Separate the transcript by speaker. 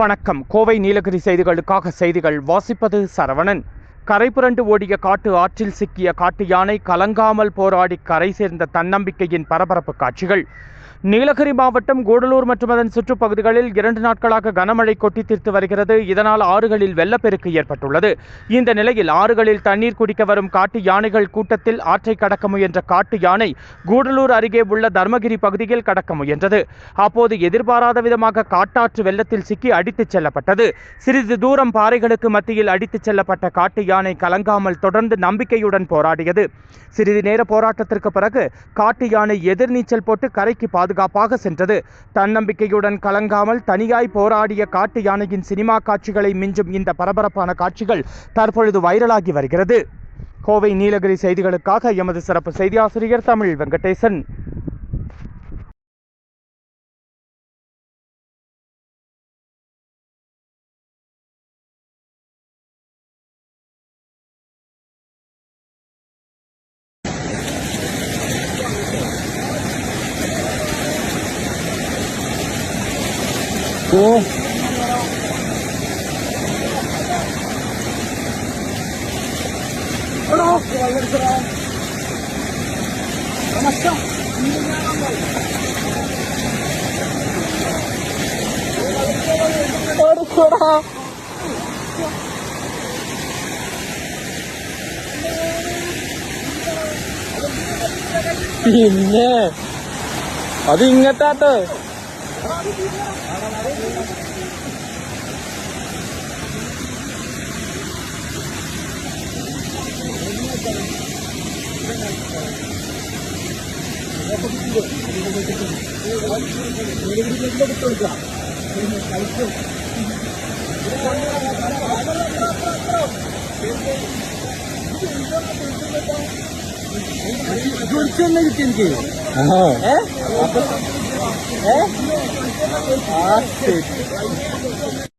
Speaker 1: வணக்கம். கோவை நீலகிரி செய்திகளுக்காக செய்திகள் வாசிப்பது சரவணன். கரைபுரண்டு ஓடிய காட்டு ஆற்றில் சிக்கிய காட்டு யானை கலங்காமல் போராடி கரை சேர்ந்த தன்னம்பிக்கையின் பரபரப்பு காட்சிகள். நீலகிரி மாவட்டம் கூடலூர் மற்றும் அதன் சுற்றுப்பகுதிகளில் இரண்டு நாட்களாக கனமழை கொட்டி தீர்த்து வருகிறது. இதனால் ஆறுகளில் வெள்ளப்பெருக்கு ஏற்பட்டுள்ளது. இந்த நிலையில் ஆறுகளில் தண்ணீர் குடிக்க வரும் காட்டு யானைகள் கூட்டத்தில் ஆற்றை கடக்க முயன்ற காட்டு யானை கூடலூர் அருகே உள்ள தர்மகிரி பகுதியில் கடக்க முயன்றது. அப்போது எதிர்பாராத விதமாக காட்டாற்று வெள்ளத்தில் சிக்கி அடித்துச் செல்லப்பட்டது. சிறிது தூரம் பாறைகளுக்கு மத்தியில் அடித்துச் செல்லப்பட்ட காட்டு யானை கலங்காமல் தொடர்ந்து நம்பிக்கையுடன் போராடியது. சிறிது நேர போராட்டத்திற்கு பிறகு காட்டு யானை எதிர்நீச்சல் போட்டு கரைக்கு பாதுகாப்பாக சென்றது. தன்னம்பிக்கையுடன் கலங்காமல் தனியாய் போராடிய காட்டு யானையின் சினிமா காட்சிகளை மிஞ்சும் இந்த பரபரப்பான காட்சிகள் தற்பொழுது வைரலாகி வருகிறது. கோவை நீலகிரி செய்திகளுக்காக எமது சிறப்பு செய்தியாசிரியர் தமிழ் வெங்கடேசன்.
Speaker 2: ஓ പിന്നെ അത് ഇങ്ങട്ടാട്ടോ
Speaker 3: জোর চেন নাকি
Speaker 2: চেন
Speaker 3: কি হ্যাঁ হ্যাঁ? আচ্ছা।